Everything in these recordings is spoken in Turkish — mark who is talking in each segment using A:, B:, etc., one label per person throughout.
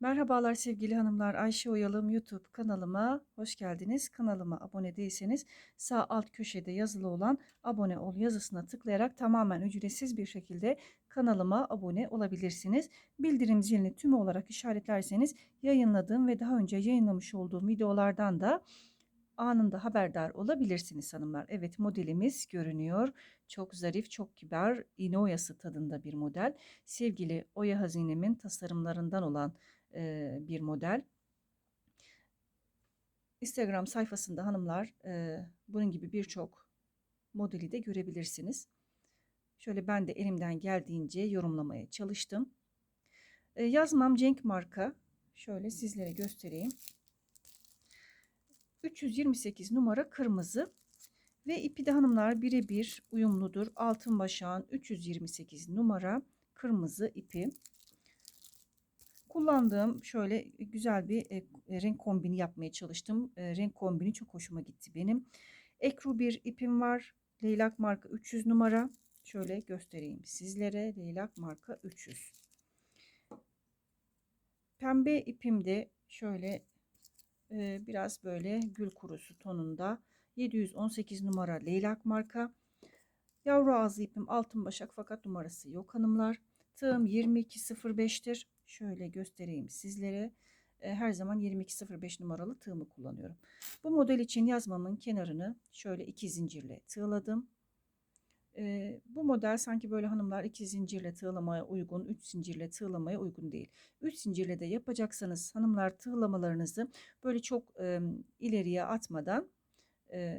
A: Merhabalar sevgili hanımlar. Ayşe Oyalım YouTube kanalıma hoş geldiniz. Kanalıma abone değilseniz sağ alt köşede yazılı olan abone ol yazısına tıklayarak tamamen ücretsiz bir şekilde kanalıma abone olabilirsiniz. Bildirim zilini tüm olarak işaretlerseniz yayınladığım ve daha önce yayınlamış olduğum videolardan da anında haberdar olabilirsiniz hanımlar. Evet modelimiz görünüyor. Çok zarif, çok kibar, iğne oyası tadında bir model. Sevgili Oya Hazinemin tasarımlarından olan e, bir model. Instagram sayfasında hanımlar e, bunun gibi birçok modeli de görebilirsiniz. Şöyle ben de elimden geldiğince yorumlamaya çalıştım. E, yazmam Cenk marka. Şöyle sizlere göstereyim. 328 numara kırmızı ve ipi de hanımlar birebir uyumludur. Altın başağın 328 numara kırmızı ipi. Kullandığım şöyle güzel bir e, renk kombini yapmaya çalıştım. E, renk kombini çok hoşuma gitti benim. Ekru bir ipim var. Leylak marka 300 numara. Şöyle göstereyim sizlere. Leylak marka 300. Pembe ipim de şöyle e, biraz böyle gül kurusu tonunda. 718 numara leylak marka. Yavru ağzı ipim altın başak fakat numarası yok hanımlar. Tığım 2205'tir. Şöyle göstereyim sizlere. Her zaman 2205 numaralı tığımı kullanıyorum. Bu model için yazmamın kenarını şöyle iki zincirle tığladım. Bu model sanki böyle hanımlar iki zincirle tığlamaya uygun, üç zincirle tığlamaya uygun değil. Üç zincirle de yapacaksanız hanımlar tığlamalarınızı böyle çok ileriye atmadan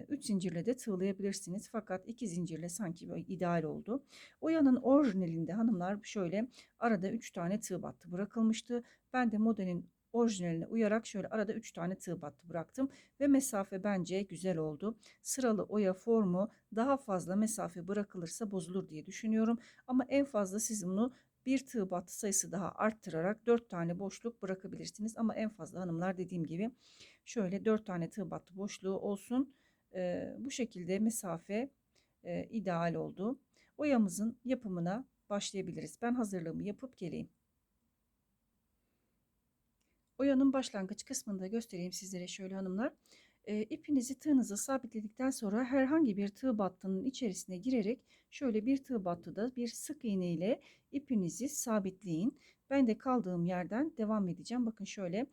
A: 3 zincirle de tığlayabilirsiniz. Fakat 2 zincirle sanki ideal oldu. Oyanın orijinalinde hanımlar şöyle arada 3 tane tığ battı bırakılmıştı. Ben de modelin orijinaline uyarak şöyle arada 3 tane tığ battı bıraktım ve mesafe bence güzel oldu. Sıralı oya formu daha fazla mesafe bırakılırsa bozulur diye düşünüyorum. Ama en fazla siz bunu bir tığ battı sayısı daha arttırarak 4 tane boşluk bırakabilirsiniz. Ama en fazla hanımlar dediğim gibi şöyle 4 tane tığ battı boşluğu olsun. Ee, bu şekilde mesafe e, ideal oldu. Oyamızın yapımına başlayabiliriz. Ben hazırlığımı yapıp geleyim. Oyanın başlangıç kısmında göstereyim sizlere şöyle hanımlar. E, ipinizi tığınıza sabitledikten sonra herhangi bir tığ battının içerisine girerek şöyle bir tığ battıda bir sık iğne ile ipinizi sabitleyin. Ben de kaldığım yerden devam edeceğim. Bakın şöyle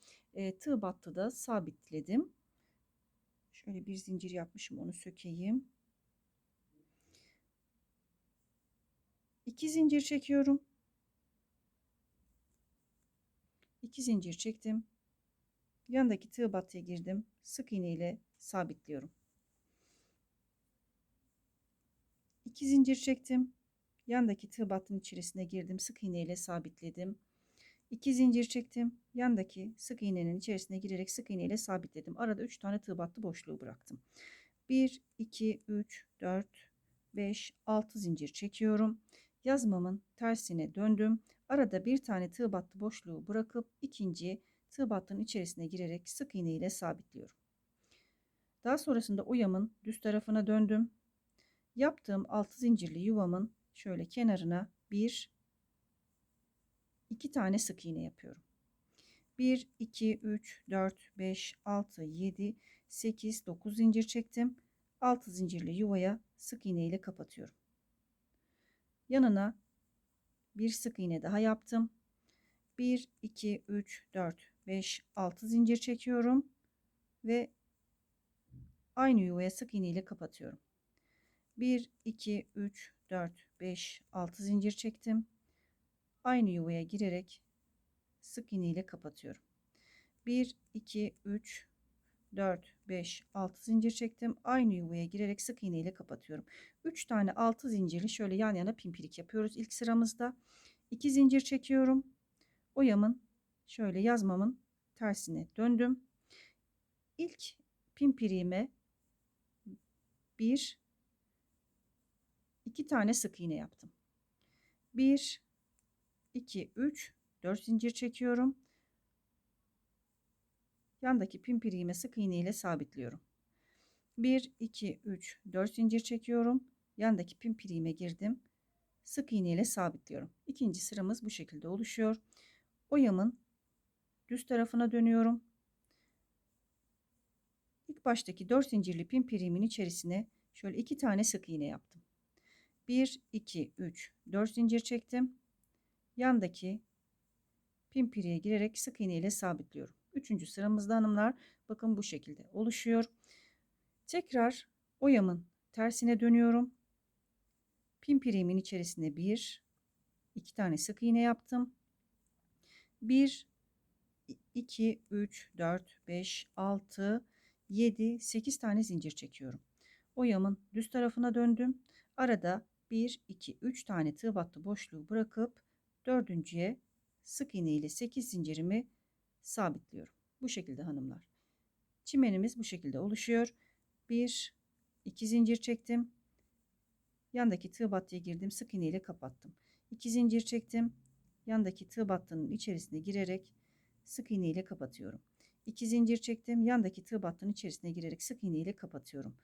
A: tığ battıda sabitledim. Şöyle bir zincir yapmışım onu sökeyim. İki zincir çekiyorum. İki zincir çektim. Yandaki tığ battıya girdim. Sık iğne ile sabitliyorum. İki zincir çektim. Yandaki tığ battının içerisine girdim. Sık iğne ile sabitledim. 2 zincir çektim. Yandaki sık iğnenin içerisine girerek sık iğne ile sabitledim. Arada 3 tane tığ battı boşluğu bıraktım. 1, 2, 3, 4, 5, 6 zincir çekiyorum. Yazmamın tersine döndüm. Arada bir tane tığ battı boşluğu bırakıp ikinci tığ battının içerisine girerek sık iğne ile sabitliyorum. Daha sonrasında oyamın düz tarafına döndüm. Yaptığım 6 zincirli yuvamın şöyle kenarına 1 2 tane sık iğne yapıyorum. 1 2 3 4 5 6 7 8 9 zincir çektim. 6 zincirli yuvaya sık iğne ile kapatıyorum. Yanına bir sık iğne daha yaptım. 1 2 3 4 5 6 zincir çekiyorum ve aynı yuvaya sık iğne ile kapatıyorum. 1 2 3 4 5 6 zincir çektim aynı yuvaya girerek sık iğne ile kapatıyorum. 1 2 3 4 5 6 zincir çektim. Aynı yuvaya girerek sık iğne ile kapatıyorum. 3 tane 6 zincirli şöyle yan yana pimpirik yapıyoruz ilk sıramızda. 2 zincir çekiyorum. Oyamın şöyle yazmamın tersine döndüm. İlk pimpiriğime bir iki tane sık iğne yaptım. 1 2 3 4 zincir çekiyorum. Yandaki pimpiriğime sık iğne ile sabitliyorum. 1 2 3 4 zincir çekiyorum. Yandaki pimpiriğime girdim. Sık iğne ile sabitliyorum. İkinci sıramız bu şekilde oluşuyor. Oyamın düz tarafına dönüyorum. İlk baştaki 4 zincirli pimpiriğimin içerisine şöyle iki tane sık iğne yaptım. 1 2 3 4 zincir çektim. Yandaki pimpiriğe girerek sık iğne ile sabitliyorum. Üçüncü sıramızda hanımlar bakın bu şekilde oluşuyor. Tekrar oyamın tersine dönüyorum. Pimpiriğimin içerisine bir, iki tane sık iğne yaptım. 1, 2, 3, 4, 5, 6, 7, 8 tane zincir çekiyorum. Oyamın düz tarafına döndüm. Arada 1, 2, 3 tane tığ battı boşluğu bırakıp dördüncüye sık iğne ile 8 zincirimi sabitliyorum. Bu şekilde hanımlar. Çimenimiz bu şekilde oluşuyor. 1 2 zincir çektim. Yandaki tığ battıya girdim. Sık iğne ile kapattım. 2 zincir çektim. Yandaki tığ battının içerisine girerek sık iğne ile kapatıyorum. 2 zincir çektim. Yandaki tığ battının içerisine girerek sık iğne ile kapatıyorum.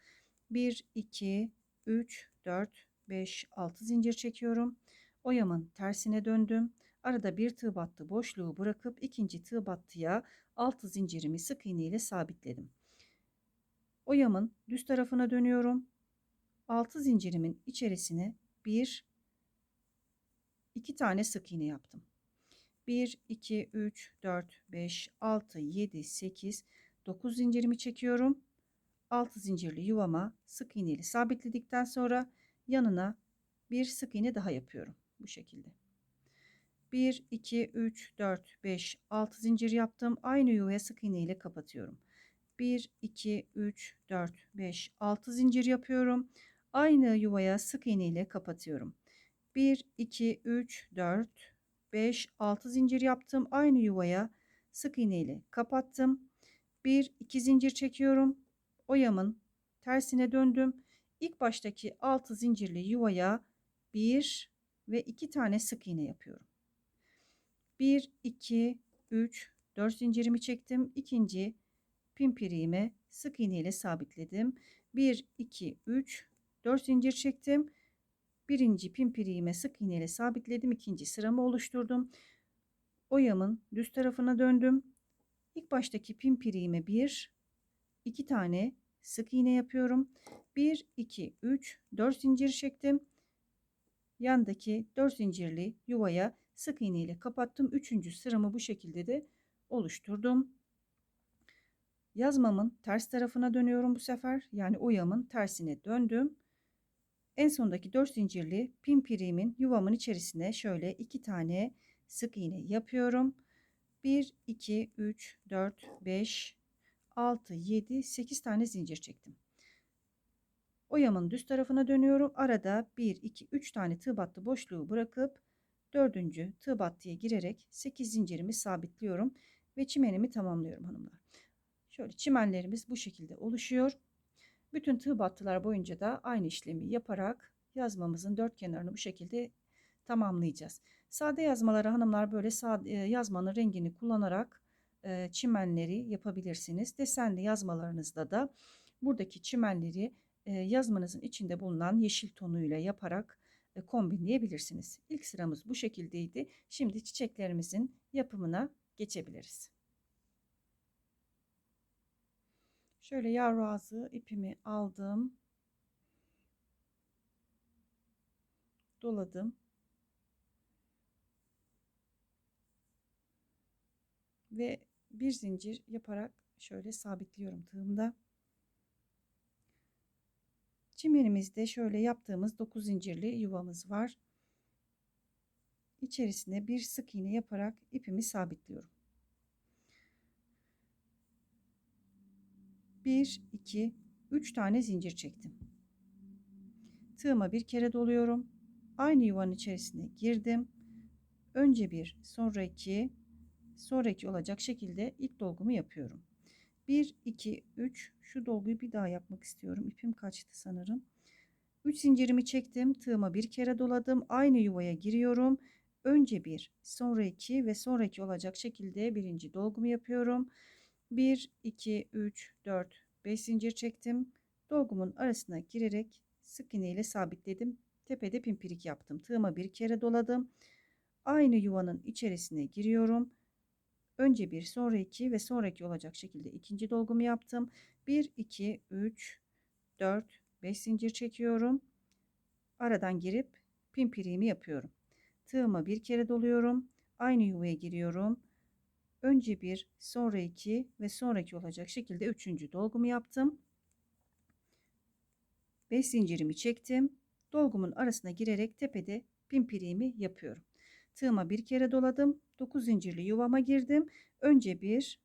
A: 1 2 3 4 5 6 zincir çekiyorum. Oyamın tersine döndüm. Arada bir tığ battı boşluğu bırakıp ikinci tığ battıya 6 zincirimi sık iğne ile sabitledim. Oyamın düz tarafına dönüyorum. 6 zincirimin içerisine 1 2 tane sık iğne yaptım. 1 2 3 4 5 6 7 8 9 zincirimi çekiyorum. 6 zincirli yuvama sık iğneli sabitledikten sonra yanına bir sık iğne daha yapıyorum bu şekilde. 1 2 3 4 5 6 zincir yaptım. Aynı yuvaya sık iğne ile kapatıyorum. 1 2 3 4 5 6 zincir yapıyorum. Aynı yuvaya sık iğne ile kapatıyorum. 1 2 3 4 5 6 zincir yaptım. Aynı yuvaya sık iğne ile kapattım. 1 2 zincir çekiyorum. Oyamın tersine döndüm. İlk baştaki 6 zincirli yuvaya 1 ve 2 tane sık iğne yapıyorum. 1 2 3 4 zincirimi çektim. İkinci pimpiriğime sık iğne ile sabitledim. 1 2 3 4 zincir çektim. Birinci pimpiriğime sık iğne ile sabitledim. İkinci sıramı oluşturdum. Oyamın düz tarafına döndüm. İlk baştaki pimpiriğime bir, iki tane sık iğne yapıyorum. 1 2 3 4 zincir çektim. Yandaki 4 zincirli yuvaya sık iğne ile kapattım. Üçüncü sıramı bu şekilde de oluşturdum. Yazmamın ters tarafına dönüyorum bu sefer. Yani oyamın tersine döndüm. En sondaki 4 zincirli pimpiriğimin yuvamın içerisine şöyle iki tane sık iğne yapıyorum. 1 2 3 4 5 6 7 8 tane zincir çektim. Oyamın düz tarafına dönüyorum. Arada 1 2 3 tane tığ battı boşluğu bırakıp dördüncü tığ battıya girerek 8 zincirimi sabitliyorum ve çimenimi tamamlıyorum hanımlar. Şöyle çimenlerimiz bu şekilde oluşuyor. Bütün tığ battılar boyunca da aynı işlemi yaparak yazmamızın dört kenarını bu şekilde tamamlayacağız. Sade yazmaları hanımlar böyle sade, yazmanın rengini kullanarak e, çimenleri yapabilirsiniz. Desenli yazmalarınızda da buradaki çimenleri e, yazmanızın içinde bulunan yeşil tonuyla yaparak e, kombinleyebilirsiniz. İlk sıramız bu şekildeydi. Şimdi çiçeklerimizin yapımına geçebiliriz. Şöyle yavru ağzı ipimi aldım. Doladım. Ve bir zincir yaparak şöyle sabitliyorum tığımda. Çimenimizde şöyle yaptığımız 9 zincirli yuvamız var. İçerisine bir sık iğne yaparak ipimi sabitliyorum. 1 2 3 tane zincir çektim. Tığıma bir kere doluyorum. Aynı yuvanın içerisine girdim. Önce bir, sonra iki, sonra iki olacak şekilde ilk dolgumu yapıyorum. 1 2 3 şu dolguyu bir daha yapmak istiyorum. İpim kaçtı sanırım. 3 zincirimi çektim. Tığıma bir kere doladım. Aynı yuvaya giriyorum. Önce bir, sonra iki ve sonraki olacak şekilde birinci dolgumu yapıyorum. 1 2 3 4 5 zincir çektim. Dolgumun arasına girerek sık iğne ile sabitledim. Tepede pimpirik yaptım. Tığıma bir kere doladım. Aynı yuvanın içerisine giriyorum. Önce bir sonra iki ve sonraki olacak şekilde ikinci dolgumu yaptım. 1, 2, 3, 4, 5 zincir çekiyorum. Aradan girip pimpiriğimi yapıyorum. Tığıma bir kere doluyorum. Aynı yuvaya giriyorum. Önce bir, sonra iki ve sonraki olacak şekilde üçüncü dolgumu yaptım. 5 zincirimi çektim. Dolgumun arasına girerek tepede pimpiriğimi yapıyorum. Tığıma bir kere doladım. 9 zincirli yuvama girdim. Önce bir,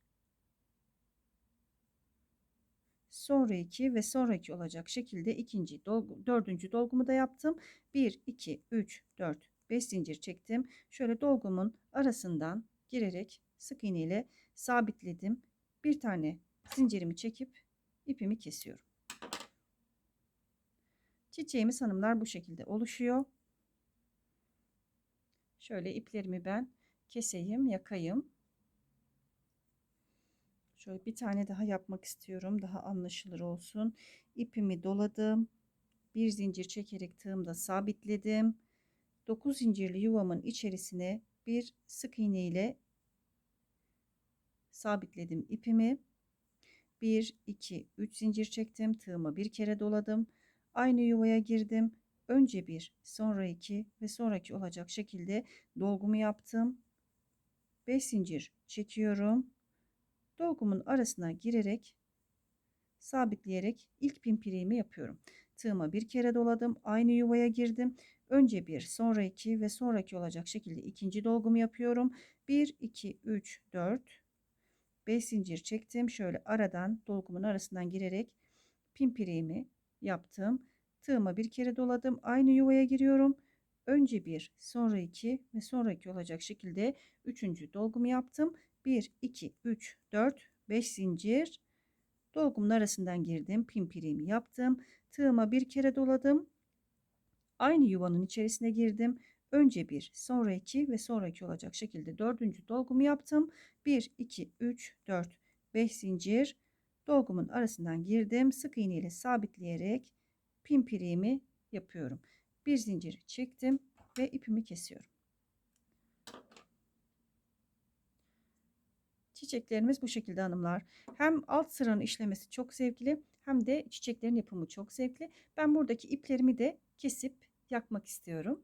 A: sonra iki ve sonraki olacak şekilde ikinci dolgu, dördüncü dolgumu da yaptım. 1, 2, 3, 4, 5 zincir çektim. Şöyle dolgumun arasından girerek sık iğne ile sabitledim. Bir tane zincirimi çekip ipimi kesiyorum. Çiçeğimiz hanımlar bu şekilde oluşuyor. Şöyle iplerimi ben keseyim, yakayım. Şöyle bir tane daha yapmak istiyorum. Daha anlaşılır olsun. İpimi doladım. Bir zincir çekerek tığımda sabitledim. 9 zincirli yuvamın içerisine bir sık iğne ile sabitledim ipimi. 1 2 3 zincir çektim. Tığıma bir kere doladım. Aynı yuvaya girdim. Önce bir, sonra iki ve sonraki olacak şekilde dolgumu yaptım. 5 zincir çekiyorum. Dolgumun arasına girerek sabitleyerek ilk pimpiriğimi yapıyorum. Tığıma bir kere doladım. Aynı yuvaya girdim. Önce bir, sonra iki ve sonraki olacak şekilde ikinci dolgumu yapıyorum. 1, 2, 3, 4, 5 zincir çektim. Şöyle aradan dolgumun arasından girerek pimpiriğimi yaptım. Tığıma bir kere doladım. Aynı yuvaya giriyorum. Önce bir, sonra iki ve sonraki olacak şekilde üçüncü dolgumu yaptım. 1, 2, 3, 4, 5 zincir. Dolgumun arasından girdim. Pimpiriğimi yaptım. Tığıma bir kere doladım. Aynı yuvanın içerisine girdim. Önce bir, sonra iki ve sonraki olacak şekilde dördüncü dolgumu yaptım. 1, 2, 3, 4, 5 zincir. Dolgumun arasından girdim. Sık iğne ile sabitleyerek pimpiriğimi yapıyorum. Bir zincir çektim ve ipimi kesiyorum. Çiçeklerimiz bu şekilde hanımlar. Hem alt sıranın işlemesi çok zevkli hem de çiçeklerin yapımı çok zevkli. Ben buradaki iplerimi de kesip yakmak istiyorum.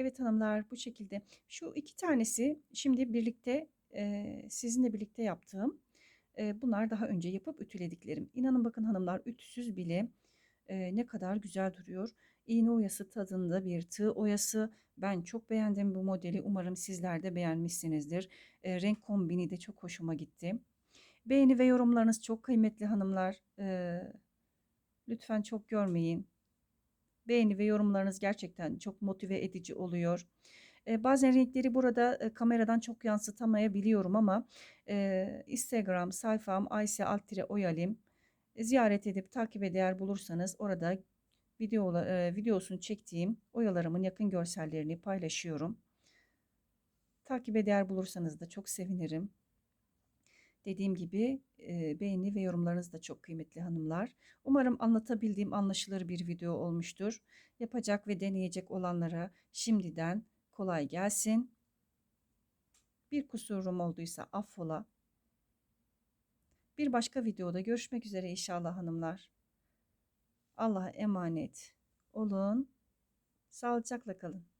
A: Evet hanımlar bu şekilde. Şu iki tanesi şimdi birlikte e, sizinle birlikte yaptığım. E, bunlar daha önce yapıp ütülediklerim. İnanın bakın hanımlar ütüsüz bile e, ne kadar güzel duruyor. İğne oyası tadında bir tığ oyası. Ben çok beğendim bu modeli. Umarım sizler de beğenmişsinizdir. E, renk kombini de çok hoşuma gitti. Beğeni ve yorumlarınız çok kıymetli hanımlar. E, lütfen çok görmeyin. Beğeni ve yorumlarınız gerçekten çok motive edici oluyor. E, bazen renkleri burada e, kameradan çok yansıtamayabiliyorum ama e, Instagram sayfam Ayse Altire Oyalim ziyaret edip takip eder bulursanız orada video, e, videosunu çektiğim oyalarımın yakın görsellerini paylaşıyorum. Takip eder bulursanız da çok sevinirim. Dediğim gibi e, beğeni ve yorumlarınız da çok kıymetli hanımlar. Umarım anlatabildiğim anlaşılır bir video olmuştur. Yapacak ve deneyecek olanlara şimdiden kolay gelsin. Bir kusurum olduysa affola. Bir başka videoda görüşmek üzere inşallah hanımlar. Allah'a emanet olun. Sağlıcakla kalın.